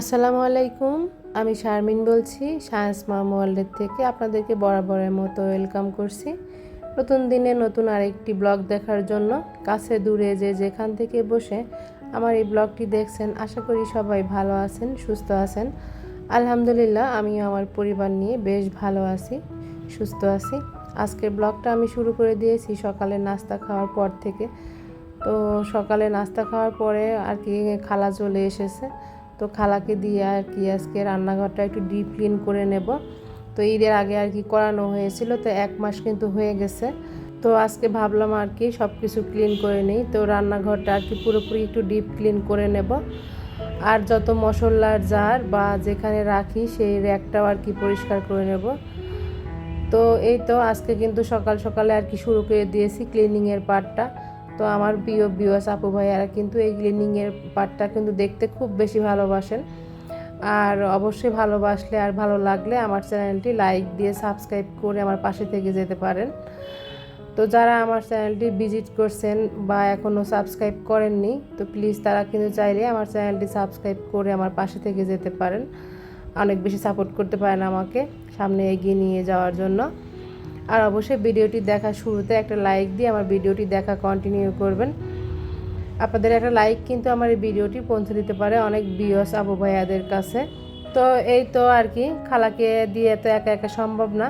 আসসালামু আলাইকুম, আমি শারমিন বলছি সায়েন্স মাম ওয়ার্ল্ডের থেকে আপনাদেরকে বরাবরের মতো ওয়েলকাম করছি। নতুন দিনে নতুন আরেকটি ব্লগ দেখার জন্য কাছে দূরে যে যেখান থেকে বসে আমার এই ব্লগটি দেখছেন, আশা করি সবাই ভালো আছেন, সুস্থ আছেন। আলহামদুলিল্লাহ আমি আমার পরিবার নিয়ে বেশ ভালো আছি, সুস্থ আছি। আজকের ব্লগটা আমি শুরু করে দিয়েছি সকালে নাস্তা খাওয়ার পর থেকে। তো সকালে নাস্তা খাওয়ার পরে আর কি খালা চলে এসেছে। তো খালাকে দিয়ে আর কি আজকে রান্নাঘরটা একটু ডিপ ক্লিন করে নেব। তো ঈদের আগে আর কি করানো হয়েছিল, তো এক মাস কিন্তু হয়ে গেছে। তো আজকে ভাবলাম আর কি সব কিছু ক্লিন করে নিই, তো রান্নাঘরটা আর কি পুরোপুরি একটু ডিপ ক্লিন করে নেব। আর যত মশলার জার বা যেখানে রাখি সেই র্যাকটাও আর কি পরিষ্কার করে নেব। তো এই তো আজকে কিন্তু সকাল সকালে আর কি শুরু করে দিয়েছি ক্লিনিংয়ের পার্টটা তো আমার প্রিয় বিওয়াস আপু ভাইয়ারা কিন্তু এই ক্লিনিংয়ের পার্টটা কিন্তু দেখতে খুব বেশি ভালোবাসেন। আর অবশ্যই ভালোবাসলে আর ভালো লাগলে আমার চ্যানেলটি লাইক দিয়ে সাবস্ক্রাইব করে আমার পাশে থেকে যেতে পারেন। তো যারা আমার চ্যানেলটি ভিজিট করছেন বা এখনও সাবস্ক্রাইব করেননি, তো প্লিজ তারা কিন্তু চাইলে আমার চ্যানেলটি সাবস্ক্রাইব করে আমার পাশে থেকে যেতে পারেন। অনেক বেশি সাপোর্ট করতে পারেন আমাকে সামনে এগিয়ে নিয়ে যাওয়ার জন্য। আর অবশ্যই ভিডিওটি দেখা শুরুতে একটা লাইক দিয়ে আমার ভিডিওটি দেখা কন্টিনিউ করবেন। আপনাদের একটা লাইক কিন্তু আমার এই ভিডিওটি পৌঁছে দিতে পারে অনেক বিয়স আবু ভাইয়াদের কাছে। তো এই তো আর কি, খালাকে দিয়ে তো একা একা সম্ভব না।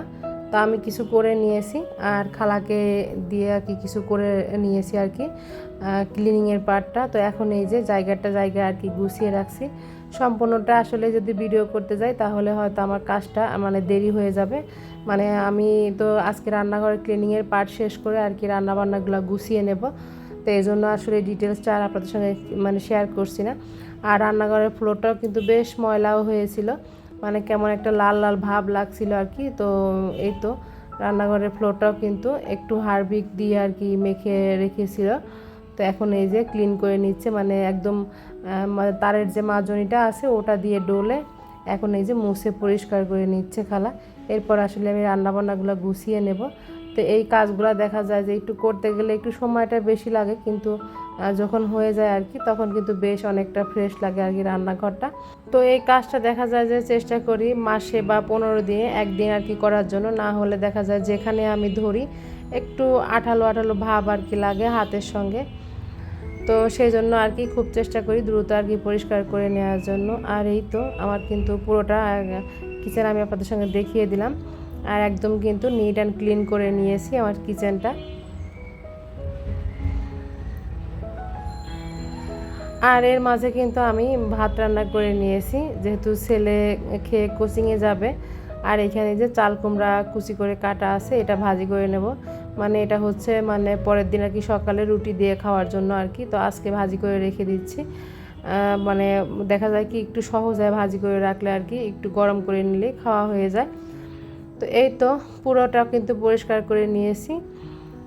তো আমি কিছু করে নিয়েছি আর খালাকে দিয়ে আর কি কিছু করে নিয়েছি আর কি ক্লিনিংয়ের পার্টটা তো এখন এই যে জায়গাটা জায়গা আর কি গুছিয়ে রাখছি। সম্পূর্ণটা আসলে যদি ভিডিও করতে যাই, তাহলে হয়তো আমার কাজটা মানে দেরি হয়ে যাবে। মানে আমি তো আজকে রান্নাঘরে ক্লিনিংয়ের পার্ট শেষ করে আর কি রান্নাবান্নাগুলো গুছিয়ে নেব। তো এই জন্য আসলে ডিটেলসটা আর আপনাদের সঙ্গে মানে শেয়ার করছি না। আর রান্নাঘরের ফ্লোরটাও কিন্তু বেশ ময়লাও হয়েছিল। মানে কেমন একটা লাল লাল ভাব লাগছিল আর কি। তো এই তো রান্নাঘরের ফ্লোরটাও কিন্তু একটু হারবিক দিয়ে আর কি মেখে রেখেছিল। তো এখন এই যে ক্লিন করে নিচ্ছে মানে একদম তারের যে মাজনিটা আছে ওটা দিয়ে ডোলে এখন এই যে মুছে পরিষ্কার করে নিচ্ছে খালা। এরপর আসলে আমি রান্নাবান্নাগুলো গুছিয়ে নেব। তো এই কাজগুলো দেখা যায় যে একটু করতে গেলে একটু সময়টা বেশি লাগে, কিন্তু যখন হয়ে যায় আর কি, তখন কিন্তু বেশ অনেকটা ফ্রেশ লাগে আর কি রান্নাঘরটা। তো এই কাজটা দেখা যায় যে চেষ্টা করি মাসে বা পনেরো দিনে একদিন আর কি করার জন্য। না হলে দেখা যায় যেখানে আমি ধরি একটু আঠালো আঠালো ভাব আর কি লাগে হাতের সঙ্গে। তো সেই জন্য আর কি খুব চেষ্টা করি দ্রুত আর কি পরিষ্কার করে নেওয়ার জন্য। আর এই তো আমার কিন্তু পুরোটা কিচেন আমি আপনাদের সঙ্গে দেখিয়ে দিলাম। আর একদম কিন্তু নিট অ্যান্ড ক্লিন করে নিয়েছি আমার কিচেনটা আর এর মাঝে কিন্তু আমি ভাত রান্না করে নিয়েছি, যেহেতু ছেলে খেয়ে কোচিংয়ে যাবে। আর এখানে যে চাল কুমড়া কুচি করে কাটা আছে, এটা ভাজি করে নেব। মানে এটা হচ্ছে মানে পরের দিন আর কি সকালে রুটি দিয়ে খাওয়ার জন্য আর কি। তো আজকে ভাজি করে রেখে দিচ্ছি। মানে দেখা যায় কি একটু সহজ হয় ভাজি করে রাখলে আর কি একটু গরম করে নিলে খাওয়া হয়ে যায়। তো এই তো পুরোটা কিন্তু পরিষ্কার করে নিয়েছি।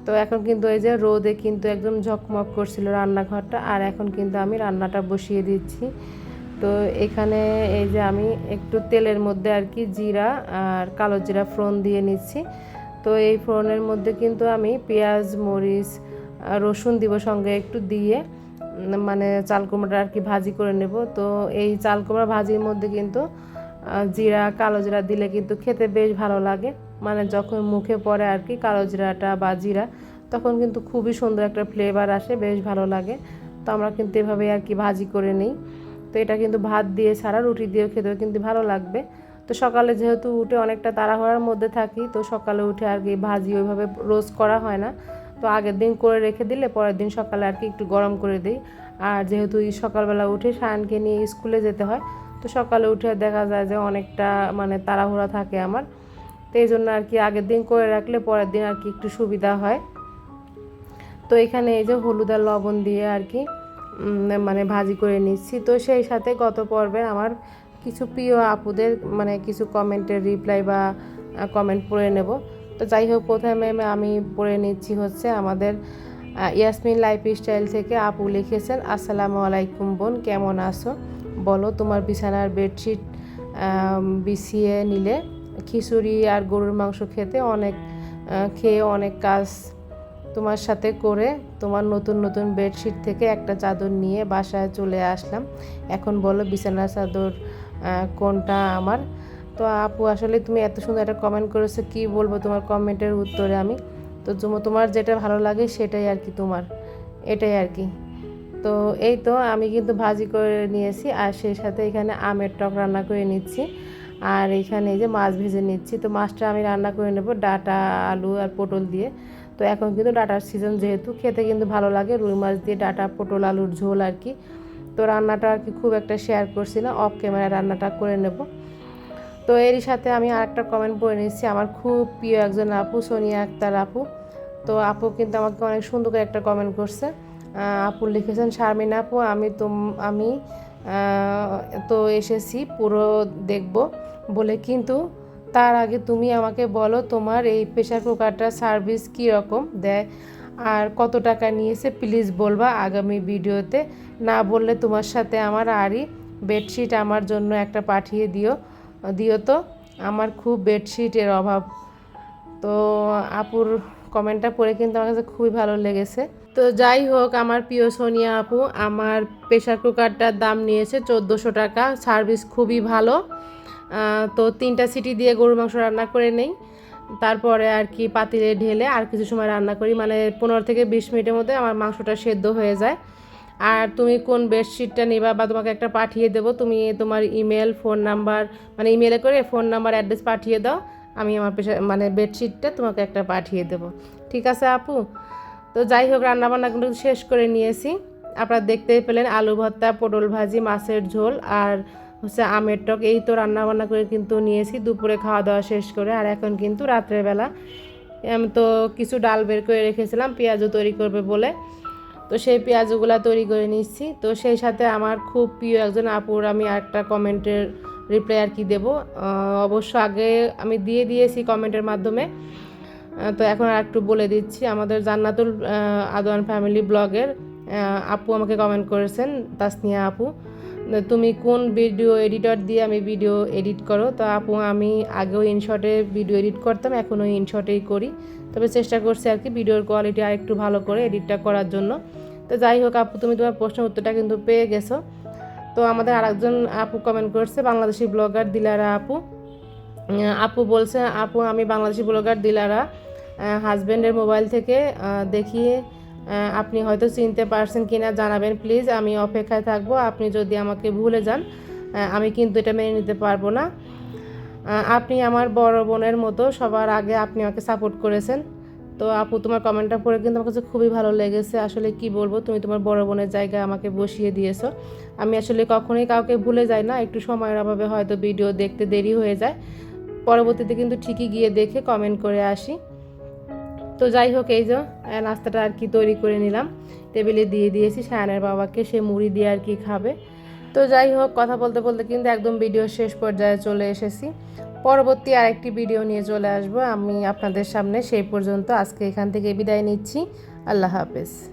তো এখন কিন্তু এই যে রোদে কিন্তু একদম ঝকমক করছিল রান্নাঘরটা আর এখন কিন্তু আমি রান্নাটা বসিয়ে দিচ্ছি। তো এখানে এই যে আমি একটু তেলের মধ্যে আর কি জিরা আর কালো জিরা ফ্রন দিয়ে নিচ্ছি। তো এই ফ্রনের মধ্যে কিন্তু আমি পেঁয়াজ, মরিচ রসুন দিব সঙ্গে একটু দিয়ে মানে চাল কুমড়া আর কি ভাজি করে নেব। তো এই চাল কুমড়া ভাজির মধ্যে কিন্তু জিরা, কালো জিরা দিলে কিন্তু খেতে বেশ ভালো লাগে। মানে যখন মুখে পড়ে আর কি কালো জিরাটা বা জিরা, তখন কিন্তু খুবই সুন্দর একটা ফ্লেভার আসে, বেশ ভালো লাগে। তো আমরা কিন্তু এভাবে আর কি ভাজি করে নিই। তো এটা কিন্তু ভাত দিয়ে ছাড়া রুটি দিয়েও খেতেও কিন্তু ভালো লাগবে। তো সকালে যেহেতু উঠে অনেকটা তাড়াহুড়ার মধ্যে থাকি, তো সকালে উঠে আর কি ভাজি ওইভাবে রোজ করা হয় না। তো আগের দিন করে রেখে দিলে পরের দিন সকালে আর কি একটু গরম করে দিই। আর যেহেতু সকালবেলা উঠে সায়নকে নিয়ে স্কুলে যেতে হয়, তো সকালে উঠে দেখা যায় যে অনেকটা মানে তাড়াহুড়া থাকে আমার। তো এই জন্য আর কি আগের দিন করে রাখলে পরের দিন আর কি একটু সুবিধা হয়। তো এখানে এই যে হলুদ আর লবণ দিয়ে আর কি মানে ভাজি করে নিচ্ছি। তো সেই সাথে গত পর্বে আমার কিছু প্রিয় আপুদের মানে কিছু কমেন্টের রিপ্লাই বা কমেন্ট পড়ে নেব। তো যাই হোক, প্রথমে আমি পড়ে নিচ্ছি হচ্ছে আমাদের ইয়াসমিন লাইফ স্টাইল থেকে আপু লিখেছেন, আসসালামু আলাইকুম বোন, কেমন আছো? বলো তোমার বিছানার বেডশিট বিছিয়ে নিলে খিচুড়ি আর গরুর মাংস খেতে অনেক খেয়ে অনেক কাজ তোমার সাথে করে তোমার নতুন নতুন বেডশিট থেকে একটা চাদর নিয়ে বাসায় চলে আসলাম। এখন বলো বিছানার চাদর কোনটা আমার? তো আপু, আসলে তুমি এত সুন্দর একটা কমেন্ট করেছ, কি বলব তোমার কমেন্টের উত্তরে আমি? তো তুম- তোমার যেটা ভালো লাগে সেটাই আর কি তোমার, এটাই আর কি। তো এই তো আমি কিন্তু ভাজি করে নিয়েছি, আর সেই সাথে এখানে আমের টক রান্না করে নিচ্ছি। আর এখানে এই যে মাছ ভেজে নিচ্ছি, তো মাছটা আমি রান্না করে নেব ডাটা, আলু আর পটল দিয়ে। তো এখন কিন্তু ডাটার সিজন যেহেতু, খেতে কিন্তু ভালো লাগে, রুই মাছ দিয়ে ডাটা, পটল, আলুর ঝোল আর কি। তো রান্নাটা আর কি খুব একটা শেয়ার করছি না অফ ক্যামেরা রান্নাটা করে নেব। তো এরই সাথে আমি আরেকটা কমেন্ট পড়ে নিচ্ছি, আমার খুব প্রিয় একজন আপু, সোনিয়া আক্তার আপু। তো আপু কিন্তু আমাকে অনেক সুন্দর করে একটা কমেন্ট করছে আপু লিখেছেন, শারমিন আপু, আমি তোম আমি তো এসেছি, পুরো দেখব। বলে, কিন্তু তার আগে তুমি আমাকে বলো তোমার এই প্রেশার কুকারটার সার্ভিস কী রকম? দেয় আর কত টাকা নিয়েছে প্লিজ বলবা আগামী ভিডিওতে। না বললে তোমার সাথে আমার আরই বেডশিট আমার জন্য একটা পাঠিয়ে দিও। দিও তো, আমার খুব বেডশিটের অভাব। তো আপুর কমেন্টটা পড়ে কিন্তু আমার কাছে খুবই ভালো লেগেছে। তো যাই হোক, আমার প্রিয় সোনিয়া আপু, আমার প্রেশার কুকারটার দাম নিয়েছে চোদ্দোশো টাকা। সার্ভিস খুবই ভালো। তো তিনটা সিটি দিয়ে গরুর মাংস রান্না করে নেই। তারপরে আর কি পাতিলে ঢেলে আর কিছু সময় রান্না করি। মানে পনেরো থেকে বিশ মিনিটের মধ্যে আমার মাংসটা সেদ্ধ হয়ে যায়। আর তুমি কোন বেডশিটটা নিবা বা তোমাকে একটা পাঠিয়ে দেবো, তুমি তোমার ইমেল, ফোন নাম্বার মানে ইমেলে করে ফোন নাম্বার, অ্যাড্রেস পাঠিয়ে দাও। আমি আমার পেশা মানে বেডশিটটা তোমাকে একটা পাঠিয়ে দেবো। ঠিক আছে আপু? তো যাই হোক, রান্নাবান্না কিন্তু শেষ করে নিয়েছি। আপনারা দেখতেই পেলেন আলু ভর্তা, পটল ভাজি, মাছের ঝোল আর হচ্ছে আমের টক, এই তো রান্নাবান্না করে কিন্তু নিয়েছি, দুপুরে খাওয়া দাওয়া শেষ করে। আর এখন কিন্তু রাত্রেবেলা আমি তো কিছু ডাল বের করে রেখেছিলাম, পেঁয়াজও তৈরি করবে বলে। তো সেই পেঁয়াজগুলো তৈরি করে নিচ্ছি। তো সেই সাথে আমার খুব প্রিয় একজন আপুর আমি একটা কমেন্টের রিপ্লাই আর কি দেবো। অবশ্য আগে আমি দিয়ে দিয়েছি কমেন্টের মাধ্যমে। তো এখন আর একটু বলে দিচ্ছি, আমাদের জান্নাতুল আদওয়ান ফ্যামিলি ব্লগের আপু আমাকে কমেন্ট করেছেন, তাসনিয়া আপু। তুমি কোন ভিডিও এডিটর দিয়ে আমি ভিডিও এডিট করো, তো আপু, আমি আগেও ইনশটে ভিডিও এডিট করতাম, এখনও ইনশটেই করি। তবে চেষ্টা করছি আর কি ভিডিওর কোয়ালিটি আর একটু ভালো করে এডিটটা করার জন্য। তো যাই হোক আপু, তুমি তোমার প্রশ্নের উত্তরটা কিন্তু পেয়ে গেছো। তো আমাদের আরেকজন আপু কমেন্ট করছে, বাংলাদেশি ব্লগার দিলারা আপু। আপু বলছে, আপু, আমি বাংলাদেশি ব্লগার দিলারা হাজব্যান্ডের মোবাইল থেকে দেখিয়ে আপনি হয়তো চিনতে পারছেন কি না জানাবেন প্লিজ আমি অপেক্ষায় থাকব। আপনি যদি আমাকে ভুলে যান আমি কিন্তু এটা মেনে নিতে পারব না। আপনি আমার বড় বোনের মতো, সবার আগে আপনি আমাকে সাপোর্ট করেছেন। তো আপু, তোমার কমেন্টটা পড়ে কিন্তু আমার কাছে খুবই ভালো লেগেছে। আসলে কি বলব, তুমি তোমার বড় বোনের জায়গায় আমাকে বসিয়ে দিয়েছ। আমি আসলে কখনোই কাউকে ভুলে যাই না, একটু সময়ের অভাবে হয়তো ভিডিও দেখতে দেরি হয়ে যায়। পরবর্তীতে কিন্তু ঠিকই গিয়ে দেখে কমেন্ট করে আসি। তো যাই হোক, এই যে নাস্তাটা আর কি তৈরি করে নিলাম। টেবিলে দিয়ে দিয়েছি, সায়ানের বাবাকে, সে মুড়ি দিয়ে আর কি খাবে। তো যাই হোক, কথা বলতে বলতে কিন্তু একদম ভিডিও শেষ পর্যায়ে চলে এসেছি। পরবর্তী আরেকটি ভিডিও নিয়ে চলে আসব। আমি আপনাদের সামনে সেই পর্যন্ত আজকে এখান থেকে বিদায় নিচ্ছি। আল্লাহ হাফেজ।